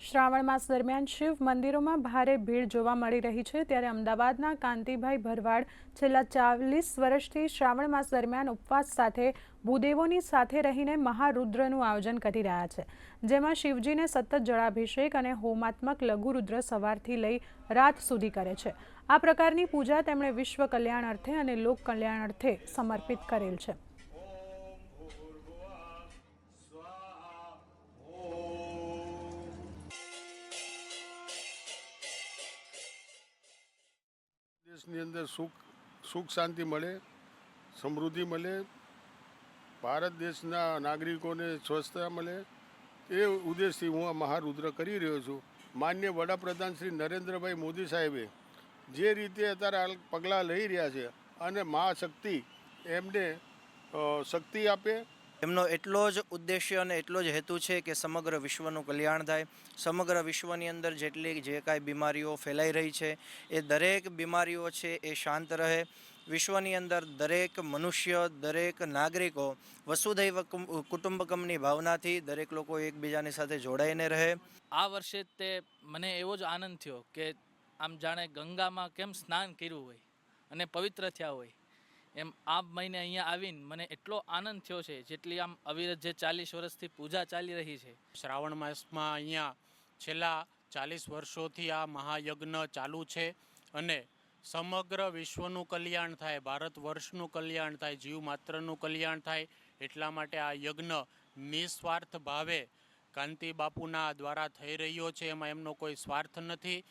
શ્રાવણ માસ દરમિયાન શિવ મંદિરોમાં ભારે ભીડ જોવા મળી રહી છે. ત્યારે અમદાવાદના કાંતિભાઈ ભરવાડ છેલ્લા ચાલીસ વર્ષથી શ્રાવણ માસ દરમિયાન ઉપવાસ સાથે, ભૂદેવોની સાથે રહીને મહારુદ્રનું આયોજન કરી રહ્યા છે. જેમાં શિવજીને સતત જળાભિષેક અને હોમાત્મક લઘુરુદ્ર સવારથી લઈ રાત સુધી કરે છે. આ પ્રકારની પૂજા તેમણે વિશ્વ કલ્યાણ અર્થે અને લોક કલ્યાણ અર્થે સમર્પિત કરેલ છે. દેશની અંદર સુખ સુખ શાંતિ મળે, સમૃદ્ધિ મળે, ભારત દેશના નાગરિકોને સ્વચ્છતા મળે, એ ઉદ્દેશથી હું આ મહારુદ્ર કરી રહ્યો છું. માન્ય વડાપ્રધાન શ્રી નરેન્દ્રભાઈ મોદી સાહેબે જે રીતે અત્યારે પગલાં લઈ રહ્યા છે અને મહાશક્તિ એમને શક્તિ આપે એમનો એટલો જ ઉદ્દેશ્ય અને એટલો જ હેતુ છે કે સમગ્ર વિશ્વનું કલ્યાણ થાય. સમગ્ર વિશ્વની અંદર જેટલી જે કાંઈ બીમારીઓ ફેલાઈ રહી છે, એ દરેક બીમારીઓ છે એ શાંત રહે. વિશ્વની અંદર દરેક મનુષ્ય, દરેક નાગરિકો વસુધૈવ કુટુંબકમની ભાવનાથી દરેક લોકો એકબીજાની સાથે જોડાઈને રહે. આ વર્ષે તે મને એવો જ આનંદ થયો કે આમ જાણે ગંગામાં કેમ સ્નાન કર્યું હોય અને પવિત્ર થયા હોય. એમ આ મહિને અહીંયા આવીને મને એટલો આનંદ થયો છે, જેટલી આમ અવિરત જે ચાલીસ વર્ષથી પૂજા ચાલી રહી છે. શ્રાવણ માસમાં અહીંયા છેલ્લા ચાલીસ વર્ષોથી આ મહાયજ્ઞ ચાલુ છે અને સમગ્ર વિશ્વનું કલ્યાણ થાય, ભારત વર્ષનું કલ્યાણ થાય, જીવ માત્રનું કલ્યાણ થાય એટલા માટે આ યજ્ઞ નિસ્વાર્થ ભાવે કાંતિ બાપુના દ્વારા થઈ રહ્યો છે, એમાં એમનો કોઈ સ્વાર્થ નથી.